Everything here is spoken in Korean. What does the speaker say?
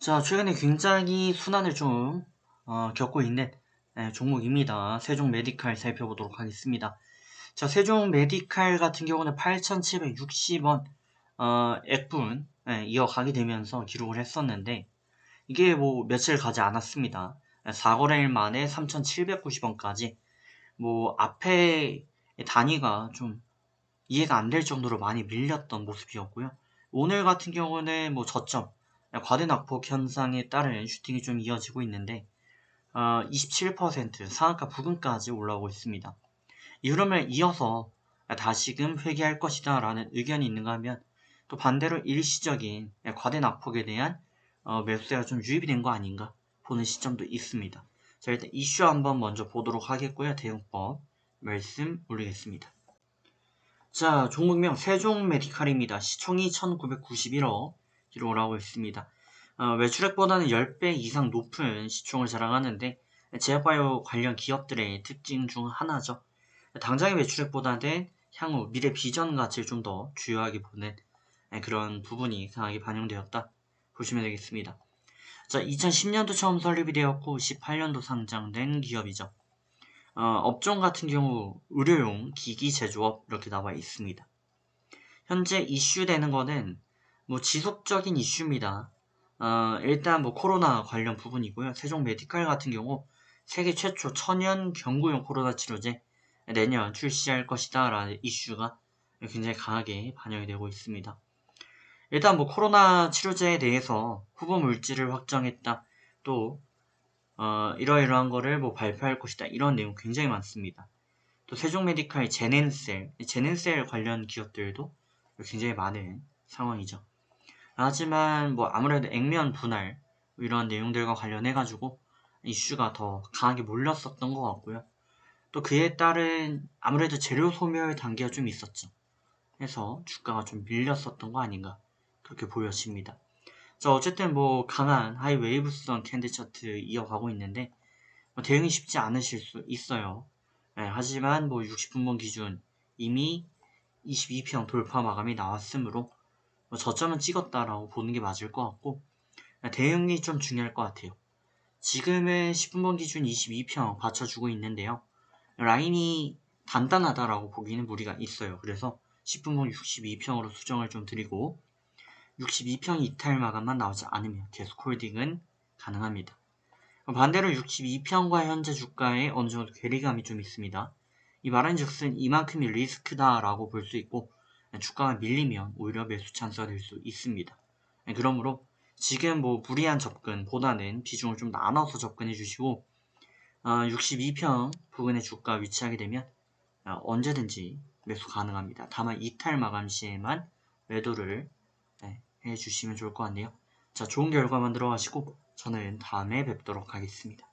자, 최근에 굉장히 순환을 좀 어, 겪고 있는 네, 종목입니다. 세종 메디칼 살펴보도록 하겠습니다. 자, 세종 메디칼 같은 경우는 8,760원 어, 액분 네, 이어가게 되면서 기록을 했었는데 이게 뭐 며칠 가지 않았습니다. 4거래일 만에 3,790원까지 뭐 앞에 단위가 좀 이해가 안 될 정도로 많이 밀렸던 모습이었고요. 오늘 같은 경우는 뭐 저점 과대낙폭 현상에 따른 슈팅이 좀 이어지고 있는데 어, 27% 상한가 부근까지 올라오고 있습니다. 이 흐름을 이어서 다시금 회귀할 것이다 라는 의견이 있는가 하면 또 반대로 일시적인 과대낙폭에 대한 어, 매수세가 좀 유입이 된 거 아닌가 보는 시점도 있습니다. 자 일단 이슈 한번 먼저 보도록 하겠고요. 대응법 말씀 올리겠습니다. 자 종목명 세종 메디칼입니다. 시총이 1991억 기록을 하고 있습니다. 어, 매출액보다는 10배 이상 높은 시총을 자랑하는데 제약바이오 관련 기업들의 특징 중 하나죠. 당장의 매출액보다는 향후 미래 비전 가치를 좀 더 주요하게 보는 그런 부분이 강하게 반영되었다 보시면 되겠습니다. 자, 2010년도 처음 설립이 되었고 18년도 상장된 기업이죠. 어, 업종 같은 경우 의료용 기기 제조업 이렇게 나와 있습니다. 현재 이슈되는 거는 뭐 지속적인 이슈입니다. 어, 일단 뭐 코로나 관련 부분이고요. 세종 메디칼 같은 경우 세계 최초 천연 경구용 코로나 치료제 내년 출시할 것이다 라는 이슈가 굉장히 강하게 반영이 되고 있습니다. 일단 뭐 코로나 치료제에 대해서 후보 물질을 확정했다. 또 어, 이러이러한 거를 뭐 발표할 것이다. 이런 내용 굉장히 많습니다. 또 세종 메디칼 제넨셀, 제넨셀 관련 기업들도 굉장히 많은 상황이죠. 하지만 뭐 아무래도 액면 분할 이러한 내용들과 관련해 가지고 이슈가 더 강하게 몰렸었던 것 같고요. 또 그에 따른 아무래도 재료 소멸 단계가 좀 있었죠. 해서 주가가 좀 밀렸었던 거 아닌가 그렇게 보여집니다. 자 어쨌든 뭐 강한 하이 웨이브성 캔들 차트 이어가고 있는데 뭐 대응이 쉽지 않으실 수 있어요. 네, 하지만 뭐 60분봉 기준 이미 22평 돌파 마감이 나왔으므로 뭐 저점은 찍었다라고 보는 게 맞을 것 같고 대응이 좀 중요할 것 같아요. 지금은 10분번 기준 22평 받쳐주고 있는데요. 라인이 단단하다라고 보기는 무리가 있어요. 그래서 10분번 62평으로 수정을 좀 드리고 62평 이탈 마감만 나오지 않으면 계속 홀딩은 가능합니다. 반대로 62평과 현재 주가에 어느 정도 괴리감이 좀 있습니다. 이 말은 즉슨 이만큼이 리스크다라고 볼 수 있고 주가가 밀리면 오히려 매수 찬스가 될 수 있습니다. 네, 그러므로 지금 뭐 무리한 접근보다는 비중을 좀 나눠서 접근해 주시고 62평 어, 부근의 주가 위치하게 되면 어, 언제든지 매수 가능합니다. 다만 이탈 마감 시에만 매도를 네, 해 주시면 좋을 것 같네요. 자, 좋은 결과만 들어가시고 저는 다음에 뵙도록 하겠습니다.